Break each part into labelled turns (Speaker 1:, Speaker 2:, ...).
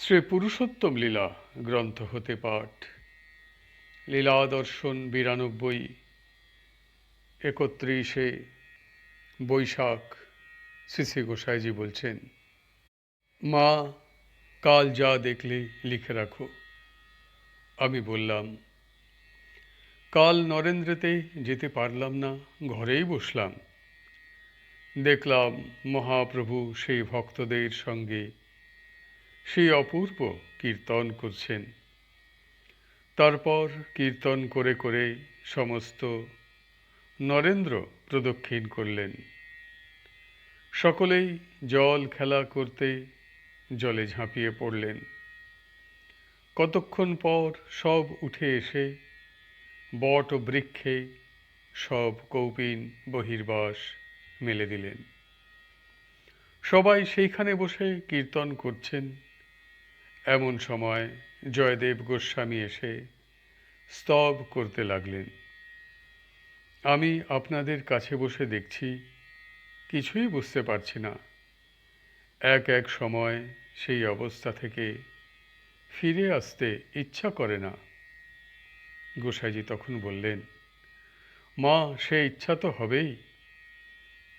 Speaker 1: শ্রী পুরুষোত্তম লীলা গ্রন্থ হতে পাঠ। লীলা দর্শন বিরানব্বই, একত্রিশে বৈশাখ শ্রী গোসাইজি বলছেন, মা, কাল যা দেখলে লিখে রাখো। আমি বললাম, কাল নরেন্দ্রতে যেতে পারলাম না, ঘরেই বসলাম। দেখলাম মহাপ্রভু সেই ভক্তদের সঙ্গে সেই অপূর্ব কীর্তন করছেন। তারপর কীর্তন করে করে সমস্ত নরেন্দ্র প্রদক্ষিণ করলেন। সকলেই জল খেলা করতে জলে ঝাঁপিয়ে পড়লেন। কতক্ষণ পর সব উঠে এসে বট বৃক্ষে সব কৌপিন বহির্বাস মেলে দিলেন। সবাই সেইখানে বসে কীর্তন করছেন। এমন সময় জয়দেব গোস্বামী এসে স্তব করতে লাগলেন। আমি আপনাদের কাছে বসে দেখছি, কিছুই বুঝতে পারছি না। এক এক সময় সেই অবস্থা থেকে ফিরে আসতে ইচ্ছা করে না। গোসাইজি তখন বললেন, মা, সে ইচ্ছা তো হবেই।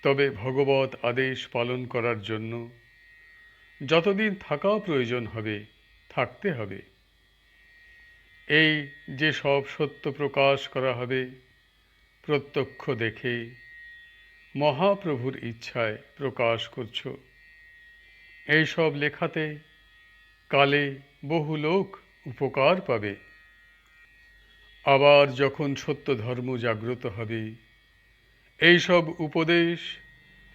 Speaker 1: তবে ভগবত আদেশ পালন করার জন্য যতদিন থাকা প্রয়োজন হবে, থাকতে হবে। এই যে সব সত্য প্রকাশ করা হবে, প্রত্যক্ষ দেখে মহাপ্রভুর ইচ্ছায় প্রকাশ করছ। এই সব লেখাতে কালে বহু লোক উপকার পাবে। আবার যখন সত্য ধর্ম জাগ্রত হবে এইসব উপদেশ,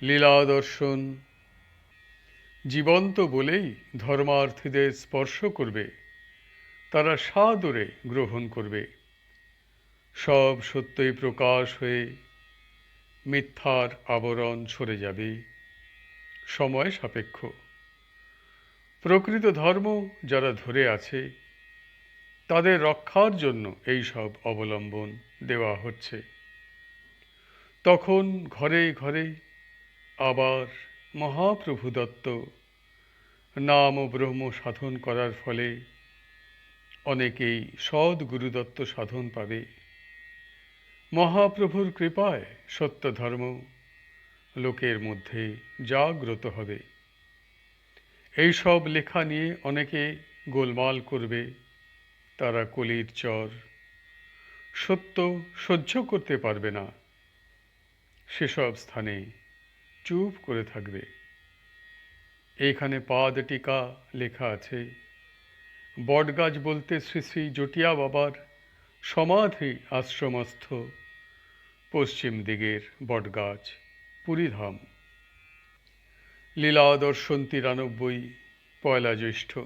Speaker 1: লীলা দর্শন জীবন্ত বলেই ধর্মার্থীদের স্পর্শ করবে। তারা সাদরে গ্রহণ করবে। সব সত্যই প্রকাশ হয়ে মিথ্যার আবরণ সরে যাবে। সময় সাপেক্ষ। প্রকৃত ধর্ম যারা ধরে আছে, তাদের রক্ষার জন্য এই সব অবলম্বন দেওয়া হচ্ছে। তখন ঘরে ঘরে আবার মহাপ্রভু দত্ত নাম ও ব্রহ্ম সাধন করার ফলে অনেকেই সৎ গুরুদত্ত সাধন পাবে। মহাপ্রভুর কৃপায় সত্য ধর্ম লোকের মধ্যে জাগ্রত হবে। এই সব লেখা নিয়ে অনেকে গোলমাল করবে। তারা কলির চর সত্য সহ্য করতে পারবে না। সেসব স্থানে চুপ করে থাকবে। এইখানে পাদ টিকা লেখা আছে। বটগাছ বলতে শ্রী শ্রী জটিয়া বাবার সমাধি আশ্রমস্থ, পশ্চিম দিকের বটগাছ, পুরীধাম। লীলা দর্শন তিরানব্বই, পয়লা জ্যৈষ্ঠ।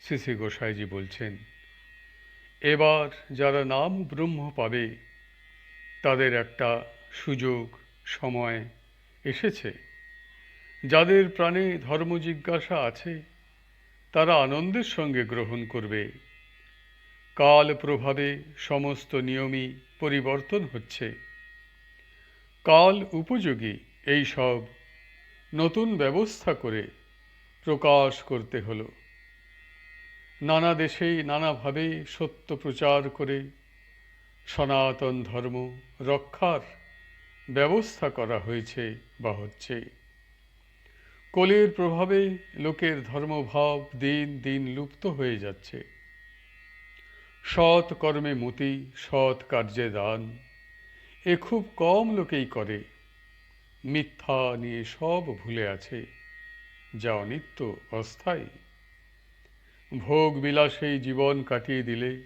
Speaker 1: শ্রী শ্রী গোসাইজি বলছেন, এবার যারা নাম ব্রহ্ম পাবে, তাদের একটা সুযোগ, সময় এসেছে। যাদের প্রাণে ধর্ম জিজ্ঞাসা আছে, তারা আনন্দের সঙ্গে গ্রহণ করবে। কাল প্রভাবে সমস্ত নিয়মই পরিবর্তন হচ্ছে। কাল উপযোগী এই সব নতুন ব্যবস্থা করে প্রকাশ করতে হলো। নানা দেশেই নানাভাবে সত্য প্রচার করে সনাতন ধর্ম রক্ষার ব্যবস্থা করা হয়েছে বা হচ্ছে। কলের প্রভাবে লোকের ধর্মভাব দিন দিন লুপ্ত হয়ে যাচ্ছে। সৎ কর্মে মতি, সৎ কার্যে দান, এ খুব কম লোকেই করে। মিথ্যা নিয়ে সব ভুলে আছে, যা অনিত্য, অস্থায়ী। ভোগ বিলাসেই জীবন কাটিয়ে দিলে,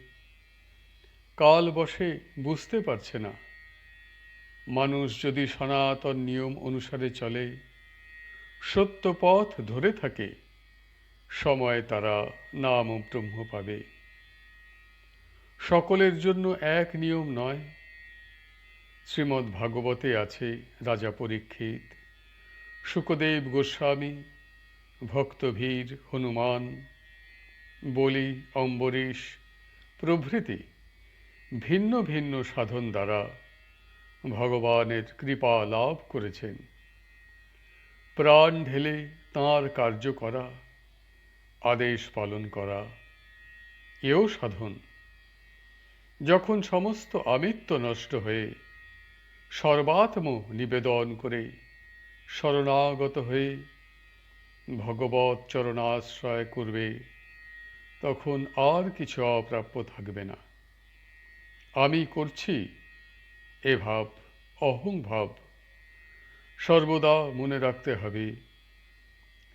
Speaker 1: কাল বসে বুঝতে পারছে না। মানুষ যদি সনাতন নিয়ম অনুসারে চলে সত্য পথ ধরে থাকে। সময় তারা নাম ব্রহ্ম পাবে। সকলের জন্য এক নিয়ম নয়। শ্রীমদ্ ভাগবতে আছে রাজা পরীক্ষিত, সুখদেব গোস্বামী, ভক্তভীর হনুমান, বলি অম্বরীশ, প্রভৃতি ভিন্ন ভিন্ন সাধন দ্বারা ভগবানের কৃপা লাভ করেছেন। প্রাণ ঢেলে তাঁর কার্য করা, আদেশ পালন করা, এও সাধন। যখন সমস্ত আমিত্ব নষ্ট হয়ে, সর্বাত্ম নিবেদন করে শরণাগত হয়ে ভগবত চরণাশ্রয় করবে, তখন আর কিছু অপ্রাপ্য থাকবে না। আমি করছি এ ভাব, অহং ভাব সর্বদা মনে রাখতে হবে,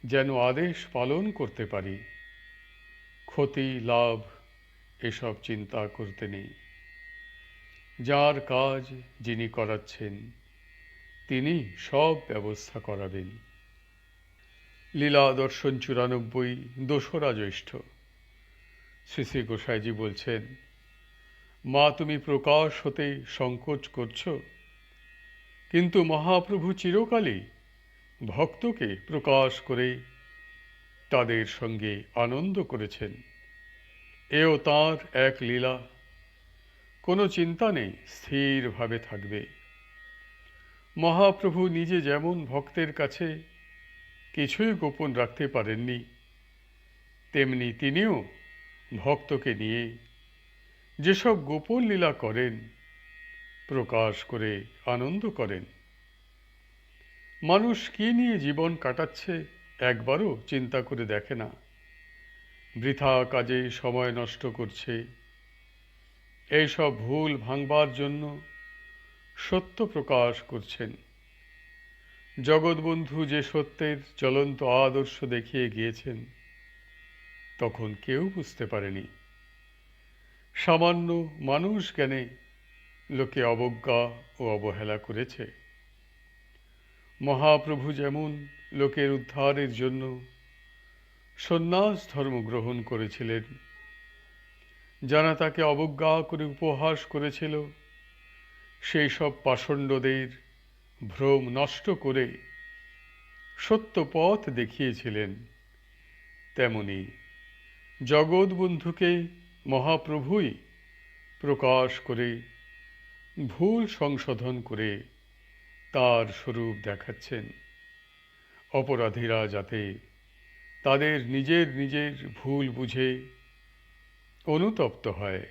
Speaker 1: যেন আদেশ পালন করতে পারি। ক্ষতি, লাভ এসব চিন্তা করতে নেই। যার কাজ যিনি করাচ্ছেন, তিনি সব ব্যবস্থা করাবেন। লীলা দর্শন চুরানব্বই, দোসরা জ্যৈষ্ঠ। শ্রী শ্রী গোসাইজি বলছেন, মা, তুমি প্রকাশ হতে সংকোচ করছ? কিন্তু মহাপ্রভু চিরকালই ভক্তকে প্রকাশ করে তাদের সঙ্গে আনন্দ করেছেন। এও তার এক লীলা। কোনো চিন্তা নেই, স্থিরভাবে থাকবে। মহাপ্রভু নিজে যেমন ভক্তের কাছে কিছুই গোপন রাখতে পারেননি, তেমনি তিনিও ভক্তকে নিয়ে যেসব গোপন লীলা করেন প্রকাশ করে আনন্দ করেন। মানুষ কি নিয়ে জীবন কাটাচ্ছে একবারও চিন্তা করে দেখে না। বৃথা কাজে সময় নষ্ট করছে। এইসব ভুল ভাঙবার জন্য সত্য প্রকাশ করছেন। জগৎবন্ধু যে সত্যের চলন্ত আদর্শ দেখিয়ে গিয়েছেন, তখন কেউ বুঝতে পারেনি। সামান্য মানুষ জ্ঞানে লোকে অবজ্ঞা ও অবহেলা করেছে। মহাপ্রভু যেমন লোকের উদ্ধারের জন্য সন্ন্যাস ধর্ম গ্রহণ করেছিলেন, যারা তাকে অবজ্ঞা করে উপহাস করেছিল, সেই সব পাষণ্ডদের ভ্রম নষ্ট করে সত্য পথ দেখিয়েছিলেন। তেমনি জগৎবন্ধুকে মহাপ্রভুই প্রকাশ করে ভুল সংশোধন করে তার স্বরূপ দেখাচ্ছেন। অপরাধীরা যাতে তাদের নিজের নিজের ভুল বুঝে অনুতপ্ত হয়।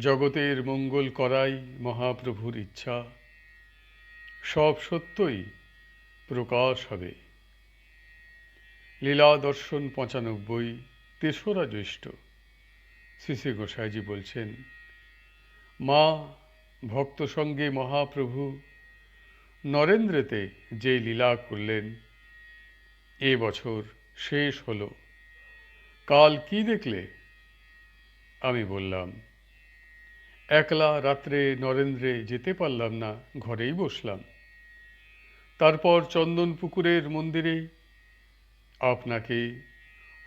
Speaker 1: জগতের মঙ্গল করাই মহাপ্রভুর ইচ্ছা। সব সত্যই প্রকাশ হবে। লীলা দর্শন পঁচানব্বই, তেসরা জ্যৈষ্ঠ। শ্রী শ্রী গোসাইজি বলছেন, মা ভক্ত সঙ্গে মহাপ্রভু নরেন্দ্রেতে যে লীলা করলেন, এ বছর শেষ হলো। কাল কি দেখলে? আমি বললাম, একলা রাত্রে নরেন্দ্রে যেতে পারলাম না, ঘরেই বসলাম। তারপর চন্দন পুকুরের মন্দিরে আপনাকে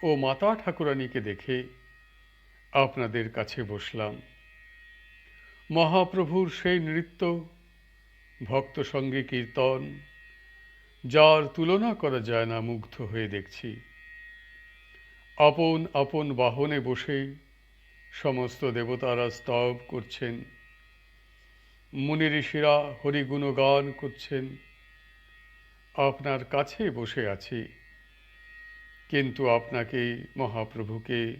Speaker 1: ও মাতা ঠাকুরানীকে দেখে আপনাদের কাছে বসলাম। মহাপ্রভুর সেই নৃত্য, ভক্ত সঙ্গে কীর্তন, যার তুলনা করা যায় না, মুগ্ধ হয়ে দেখছি। আপন আপন বাহনে বসে সমস্ত দেবতারা স্তব করছেন। মুনি ঋষিরা হরিগুণগান করছেন। আপনার কাছে বসে আছি। কিন্তু আপনাকে মহাপ্রভুকে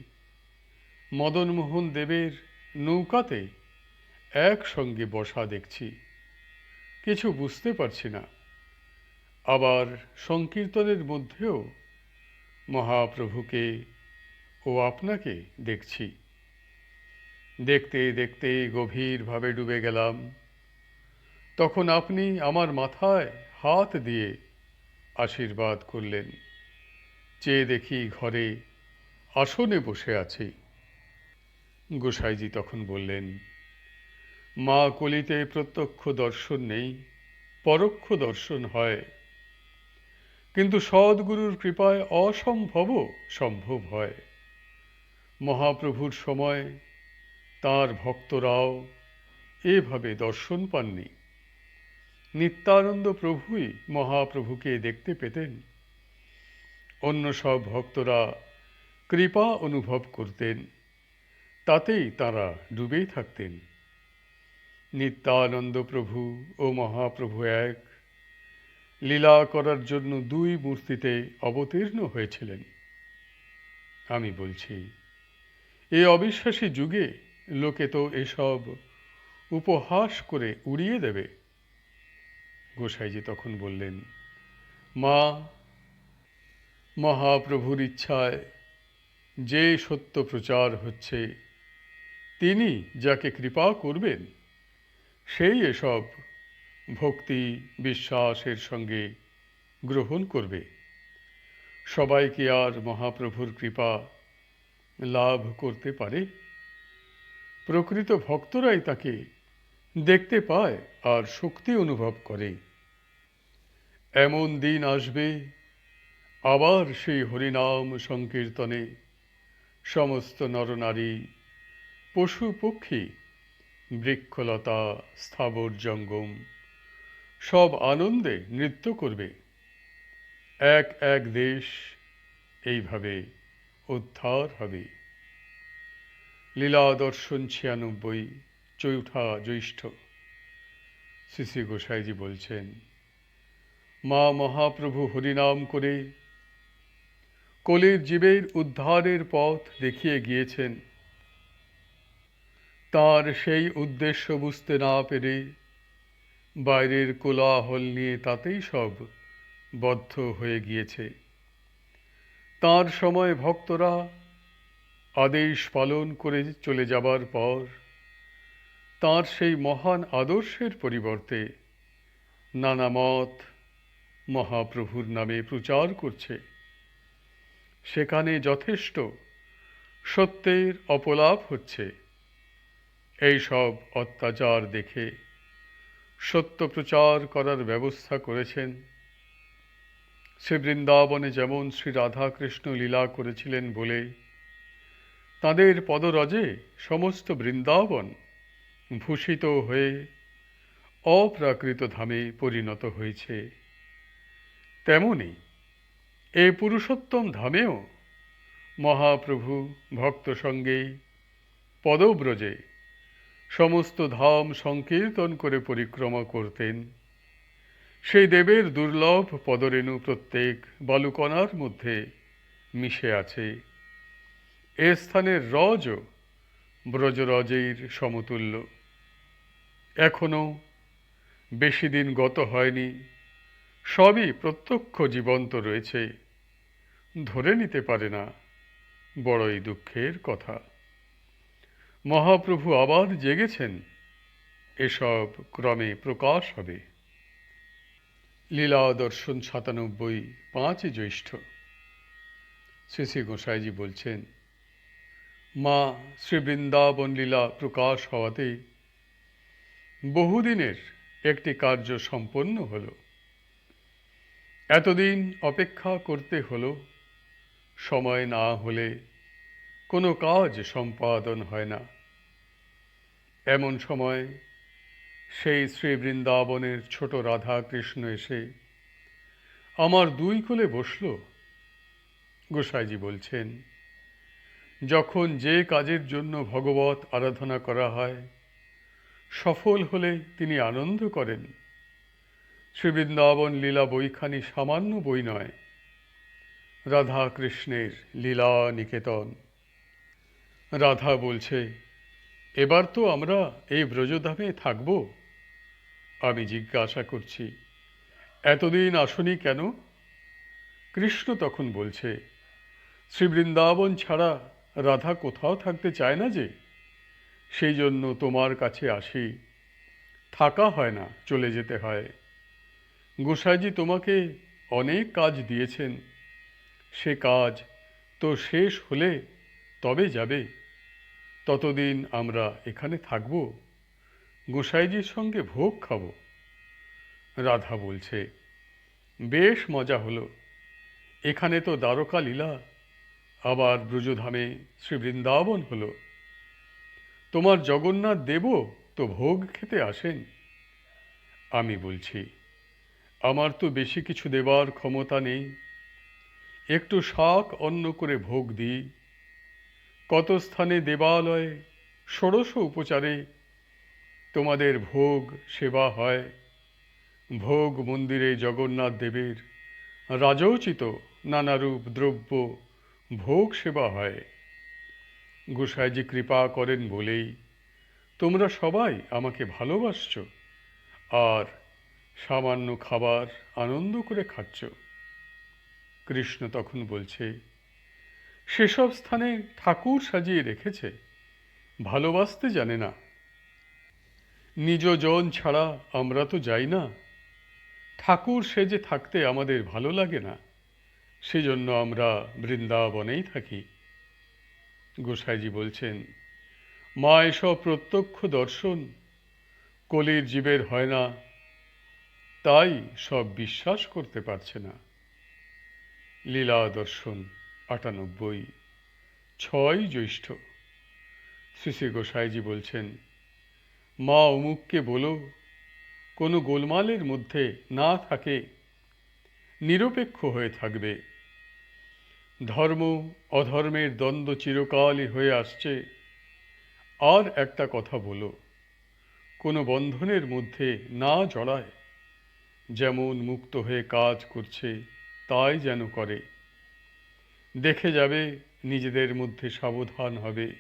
Speaker 1: মদনমোহন দেবের নৌকাতে একসঙ্গে বসা দেখছি। কিছু বুঝতে পারছি না। আবার সংকীর্তনের মধ্যেও মহাপ্রভুকে ও আপনাকে দেখছি। দেখতে দেখতে গভীরভাবে ডুবে গেলাম। তখন আপনি আমার মাথায় হাত দিয়ে আশীর্বাদ করলেন। চেয়ে দেখি ঘরে আসনে বসে আছি। গোসাইজি তখন বললেন মা কলিতে প্রত্যক্ষ দর্শন নেই, পরোক্ষ দর্শন হয়। কিন্তু সদ্গুরুর কৃপায় অসম্ভবও সম্ভব হয়। মহাপ্রভুর সময় তার ভক্তরাও এভাবে দর্শন পাননি। নিত্যানন্দ প্রভুই মহাপ্রভুকে দেখতে পেতেন। অন্য সব ভক্তরা কৃপা অনুভব করতেন, তাতেই তারা ডুবে থাকতেন। নিত্যানন্দ প্রভু ও মহাপ্রভু এক। লীলা করার জন্য দুই মূর্তিতে অবতীর্ণ হয়েছিলেন। আমি বলছি, এ অবিশ্বাসী যুগে লোকে তো এসব উপহাস করে উড়িয়ে দেবে। গোসাইজি তখন বললেন, মা, মহাপ্রভুর ইচ্ছায় যে সত্য প্রচার হচ্ছে, তিনি যাকে কৃপা করবেন সেই এসব ভক্তি বিশ্বাসের সঙ্গে গ্রহণ করবে। সবাই কি আর মহাপ্রভুর কৃপা লাভ করতে পারে? প্রকৃত ভক্তরাই তাকে দেখতে পায় আর শক্তি অনুভব করে। এমন দিন আসবে, আবার সেই হরিনাম সংকীর্তনে সমস্ত নরনারী পশু পক্ষী বৃক্ষলতা, স্থাবর জঙ্গম, সব আনন্দে নৃত্য করবে। এক এক দেশ এইভাবে উদ্ধার হবে। লীলা দর্শন ছিয়ানব্বই, চৌঠা জ্যৈষ্ঠ। শ্রী গোসাইজি বলছেন, মা মহাপ্রভু হরিনাম করে কলির জীবের উদ্ধারের পথ দেখিয়ে গিয়েছেন। তার সেই উদ্দেশ্য বুঝতে না পেরে বাইরের কোলাহল নিয়ে তাতেই সব বদ্ধ হয়ে গিয়েছে। তার সময় ভক্তরা আদেশ পালন করে চলে যাবার পর তার সেই মহান আদর্শের পরিবর্তে নানা মত মহাপ্রভুর নামে প্রচার করছে। সেখানে যথেষ্ট সত্যের অপলাপ হচ্ছে। এই সব অত্যাচার দেখে সত্য প্রচার করার ব্যবস্থা করেছেন। শ্রী বৃন্দাবনে যেমন শ্রী রাধাকৃষ্ণ লীলা করেছিলেন বলে, তাদের পদরজে সমস্ত বৃন্দাবন ভূষিত হয়ে অপ্রাকৃত ধামে পরিণত হয়েছে। তেমনি এ পুরুষোত্তম ধামেও মহাপ্রভু ভক্ত সঙ্গে পদব্রজে সমস্ত ধাম সংকীর্তন করে পরিক্রমা করতেন। সেই দেবের দুর্লভ পদরেণু প্রত্যেক বালুকণার মধ্যে মিশে আছে। এ স্থানের রজও ব্রজরজের সমতুল্য। এখনও বেশি দিন গত হয়নি, সবই প্রত্যক্ষ জীবন্ত রয়েছে। ধরে নিতে পারে না বড়ই দুঃখের কথা। মহাপ্রভু আবার জেগেছেন। এসব ক্রমে প্রকাশ হবে। লীলা দর্শন সাতানব্বই পাঁচই জ্যৈষ্ঠ। শ্রী শ্রী গোসাইজি বলছেন, মা শ্রী বৃন্দাবন লীলা প্রকাশ হওয়াতে বহুদিনের একটি কার্য সম্পন্ন হল। এতদিন অপেক্ষা করতে হলো, সময় না হলে কোনো কাজ সম্পাদন হয় না। এমন সময় সেই শ্রী বৃন্দাবনের ছোট রাধা কৃষ্ণ এসে আমার দুই কোলে বসল। গোসাইজি বলছেন, যখন যে কাজের জন্য ভগবত আরাধনা করা হয়, সফল হলে তিনি আনন্দ করেন। শ্রী বৃন্দাবন লীলা বইখানি সামান্য বই নয় রাধা কৃষ্ণের লীলা নিকেতন রাধা বলছে এবার তো আমরা এই ব্রজধামে থাকব। আমি জিজ্ঞাসা করছি, এতদিন আসনি কেন? কৃষ্ণ তখন বলছে, শ্রী বৃন্দাবন ছাড়া রাধা কোথাও থাকতে চায় না যে সেই জন্য তোমার কাছে আসি। থাকা হয় না, চলে যেতে হয়। গোসাইজি তোমাকে অনেক কাজ দিয়েছেন। সে কাজ তো শেষ হলে তবে যাবে। ততদিন আমরা এখানে থাকব, গোসাইজির সঙ্গে ভোগ খাব। রাধা বলছে, বেশ মজা হলো। এখানে তো দ্বারকা লীলা, আবার ব্রজধামে শ্রী বৃন্দাবন হলো। তোমার জগন্নাথ দেব তো ভোগ খেতে আসেন। আমি বলছি, আমার তো বেশি কিছু দেবার ক্ষমতা নেই। একটু শাক অন্ন করে ভোগ দিই কত স্থানে দেবালয়ে ষোড়শ উপচারে তোমাদের ভোগ সেবা হয়। ভোগ মন্দিরে জগন্নাথ দেবের রাজোচিত নানারূপ দ্রব্য ভোগ সেবা হয়। গোসাইজি কৃপা করেন বলেই তোমরা সবাই আমাকে ভালোবাসছ আর সামান্য খাবার আনন্দ করে খাচ্ছ। কৃষ্ণ তখন বলছে সেসব স্থানে ঠাকুর সাজিয়ে রেখেছে। ভালোবাসতে জানে না। নিজ জন ছাড়া আমরা তো যাই না। ঠাকুর সেজে থাকতে আমাদের ভালো লাগে না। সেজন্য আমরা বৃন্দাবনেই থাকি। গোসাইজি বলছেন, মা, এসব প্রত্যক্ষ দর্শন কলির জীবের হয় না। তাই সব বিশ্বাস করতে পারছে না। লীলা দর্শন। আটানব্বই। ছয় জ্যৈষ্ঠ। শ্রী গোসাইজি বলছেন, মা অমুককে বলো, কোনো গোলমালের মধ্যে না থাকে, নিরপেক্ষ হয়ে থাকবে। ধর্ম, অধর্মের দ্বন্দ্ব চিরকালই হয়ে আসছে। আর একটা কথা বলো, কোনো বন্ধনের মধ্যে না জড়ায়, যেমন মুক্ত হয়ে কাজ করছে, তাই যেন করে। দেখে যাবে নিজেদের মধ্যে সাবধান হবে।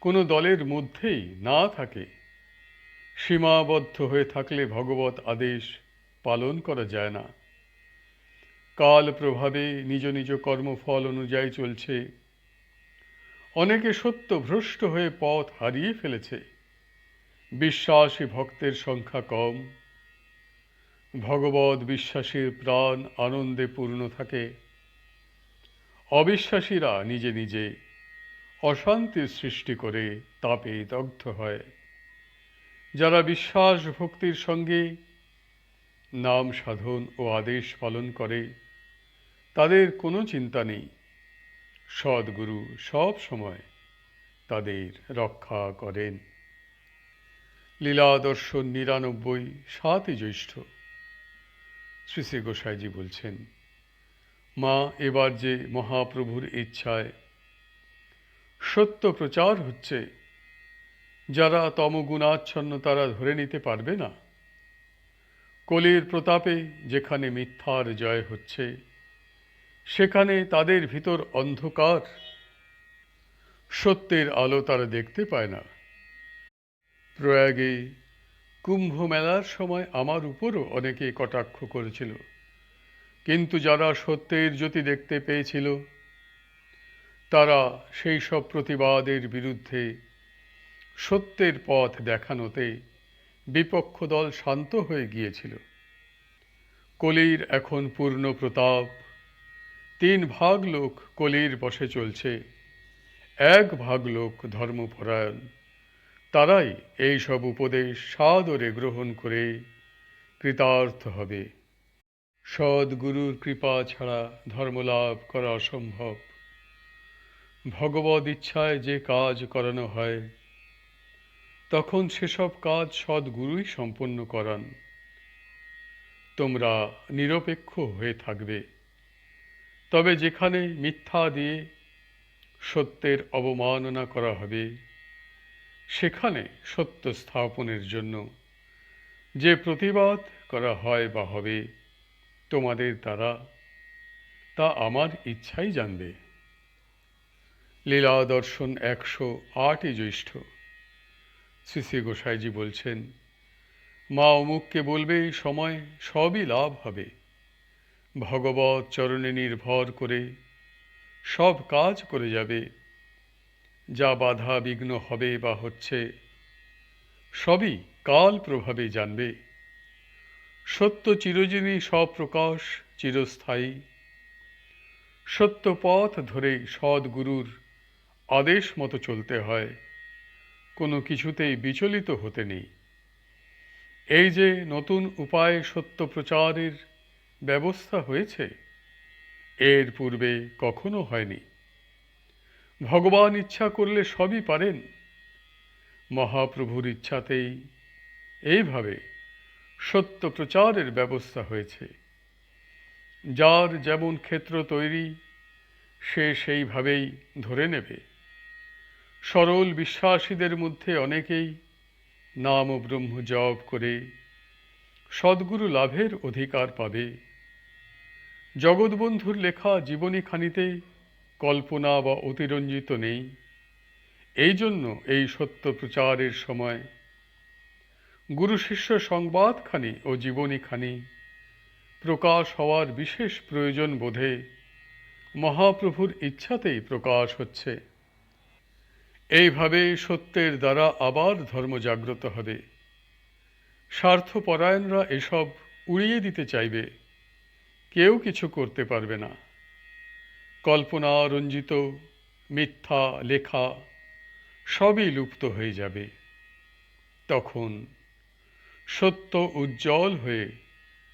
Speaker 1: কোনো দলের মধ্যেই না থাকে। সীমাবদ্ধ হয়ে থাকলে ভগবত আদেশ পালন করা যায় না। কাল প্রভাবে নিজ নিজ কর্মফল অনুযায়ী চলছে। অনেকে সত্য ভ্রষ্ট হয়ে পথ হারিয়ে ফেলেছে। বিশ্বাসী ভক্তের সংখ্যা কম। ভগবত বিশ্বাসীর প্রাণ আনন্দে পূর্ণ থাকে। অবিশ্বাসীরা নিজে নিজে অশান্তির সৃষ্টি করে তাপে দগ্ধ হয়। যারা বিশ্বাস ভক্তির সঙ্গে নাম সাধন ও আদেশ পালন করে, তাদের কোনো চিন্তা নেই। সদ্গুরু সব সময় তাদের রক্ষা করেন। লীলা দর্শন নিরানব্বই, সাতই জ্যৈষ্ঠ। শ্রী শ্রী গোসাইজি বলছেন মা, এবার যে মহাপ্রভুর ইচ্ছায়। সত্য প্রচার হচ্ছে, যারা তমগুণাচ্ছন্ন তারা ধরে নিতে পারবে না। কলির প্রতাপে যেখানে মিথ্যার জয় হচ্ছে, সেখানে তাদের ভিতর অন্ধকার। সত্যের আলো তারা দেখতে পায় না। প্রয়াগে কুম্ভ মেলার সময় আমার উপরও অনেকে কটাক্ষ করেছিল। কিন্তু যারা সত্যের জ্যোতি দেখতে পেয়েছিল, তারা সেই সব প্রতিবাদের বিরুদ্ধে সত্যের পথ দেখানোতে বিপক্ষ দল শান্ত হয়ে গিয়েছিল। কলির এখন পূর্ণ প্রতাপ, তিন ভাগ লোক কলির বসে চলছে, এক ভাগ লোক ধর্মপরায়ণ। তারাই এই সব উপদেশ সাদরে গ্রহণ করে কৃতার্থ হবে। সদ্গুরুর কৃপা ছাড়া ধর্মলাভ করা অসম্ভব। ভগবদ ইচ্ছায় যে কাজ করানো হয়, তখন সেসব কাজ সদ্গুরুই সম্পন্ন করান। তোমরা নিরপেক্ষ হয়ে থাকবে। তবে যেখানে মিথ্যা দিয়ে সত্যের অবমাননা করা হবে, সেখানে সত্য স্থাপনের জন্য যে প্রতিবাদ করা হয় বা হবে তোমাদের দ্বারা তা আমার ইচ্ছাই জানবে। লীলা দর্শন একশো আটই জ্যৈষ্ঠ। শ্রী শ্রী গোসাইজি বলছেন, মা অমুককে বলবে, সময় সবই লাভ হবে। ভগবত চরণে নির্ভর করে সব কাজ করে যাবে। যা বাধা বিঘ্ন হবে বা হচ্ছে, সবই কাল প্রভাবে জানবে। সত্য চিরজীবী স্বপ্রকাশ চিরস্থায়ী। সত্য পথ ধরে সদ্গুরুর আদেশ মতো চলতে হয়, কোনো কিছুতেই বিচলিত হতে নেই। এই যে নতুন উপায়ে সত্য প্রচারের ব্যবস্থা হয়েছে, এর পূর্বে কখনো হয়নি। ভগবান ইচ্ছা করলে সবই পারেন, মহাপ্রভুর ইচ্ছাতেই এইভাবে সত্য প্রচারের ব্যবস্থা হয়েছে। যার যেমন ক্ষেত্র তৈরি, সে সেইভাবেই ধরে নেবে। সরল বিশ্বাসীদের মধ্যে অনেকেই নাম ও ব্রহ্ম জপ করে সদ্গুরু লাভের অধিকার পাবে। জগৎবন্ধুর লেখা জীবনী খানিতে কল্পনা বা অতিরঞ্জিত নেই। এই জন্য এই সত্য প্রচারের সময় গুরু শিষ্য সংবাদখানি ও জীবনীখানি প্রকাশ হওয়ার বিশেষ প্রয়োজন বোধে মহাপ্রভুর ইচ্ছাতেই প্রকাশ হচ্ছে। এইভাবে সত্যের দ্বারা আবার ধর্ম জাগ্রত হবে। স্বার্থপরায়ণরা এসব উড়িয়ে দিতে চাইবে। কেউ কিছু করতে পারবে না। কল্পনা রঞ্জিত, মিথ্যা, লেখা সবই লুপ্ত হয়ে যাবে। তখন সত্য উজ্জ্বল হয়ে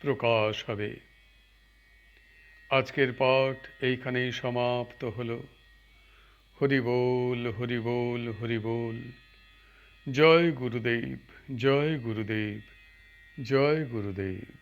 Speaker 1: প্রকাশ হবে। আজকের পাঠ এইখানেই সমাপ্ত হল। হরিবোল হরিবোল হরিবোল হরি বল। জয় গুরুদেব জয় গুরুদেব জয় গুরুদেব।